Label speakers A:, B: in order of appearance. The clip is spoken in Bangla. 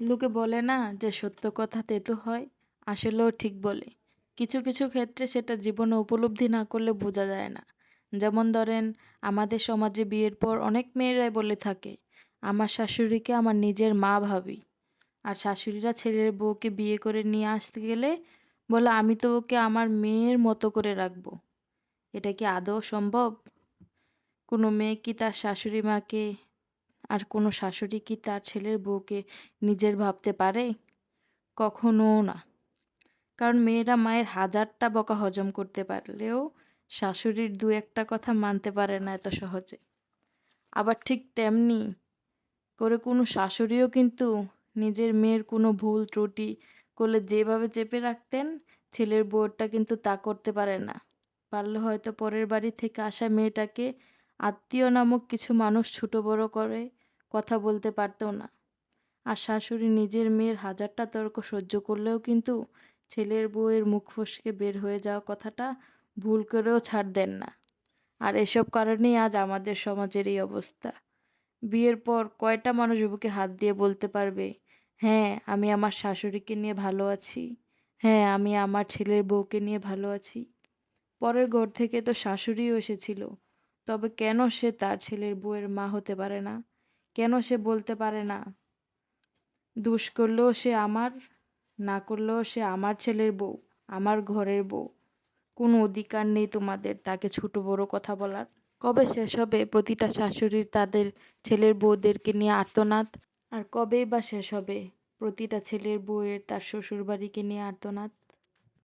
A: লোকে বলে না যে সত্য কথা তেতো হয়, আসলেও ঠিক বলে। কিছু কিছু ক্ষেত্রে সেটা জীবনে উপলব্ধি না করলে বোঝা যায় না। যেমন ধরেন, আমাদের সমাজে বিয়ের পর অনেক মেয়েরাই বলে থাকে, আমার শাশুড়িকে আমার নিজের মা ভাবি। আর শাশুড়িরা ছেলের বউকে বিয়ে করে নিয়ে আসতে গেলে বলে, আমি তো ওকে আমার মেয়ের মতো করে রাখব। এটা কি আদৌ সম্ভব? কোনো মেয়ে কি তার শাশুড়ি মাকে আর কোনো শাশুড়ি কি তার ছেলের বউকে নিজের ভাবতে পারে? কখনো না। কারণ মেয়েরা মায়ের হাজারটা বকা হজম করতে পারলেও শাশুড়ির দু একটা কথা মানতে পারে না এত সহজে। আবার ঠিক তেমনি করে কোনো শাশুড়িও কিন্তু নিজের মেয়ের কোনো ভুল, ত্রুটি করলে যেভাবে চেপে রাখতেন, ছেলের বউটা কিন্তু তা করতে পারে না। পারলে হয়তো পরের বাড়ি থেকে আসা মেয়েটাকে আত্মীয় নামক কিছু মানুষ ছোটো বড় করে কথা বলতে পারতেও না। আর শাশুড়ি নিজের মেয়ের হাজারটা তর্ক সহ্য করলেও কিন্তু ছেলের বউয়ের মুখ ফসকে বের হয়ে যাওয়া কথাটা ভুল করেও ছাড় দেন না। আর এসব কারণেই আজ আমাদের সমাজের এই অবস্থা। বিয়ের পর কয়টা মানুষ বুকে হাত দিয়ে বলতে পারবে হ্যাঁ আমি আমার শাশুড়িকে নিয়ে ভালো আছি। হ্যাঁ আমি আমার ছেলের বউকে নিয়ে ভালো আছি। পরের ঘর থেকে তো শাশুড়িও এসেছিল। তবে কেন সে তার ছেলের বউয়ের মা হতে পারে না? কেন সে বলতে পারে না? দুষ করলেও সে আমার, না করলেও সে আমার ছেলের বউ, আমার ঘরের বউ। কোনো অধিকার নেই তোমাদের তাকে ছোট বড় কথা বলার। কবে শেষ হবে প্রতিটা শাশুড়ির তাদের ছেলের বউদেরকে নিয়ে আর্তনাদ? আর কবেই বা শেষ হবে প্রতিটা ছেলের বউয়ের তার শ্বশুর বাড়িকে নিয়ে আর্তনাদ?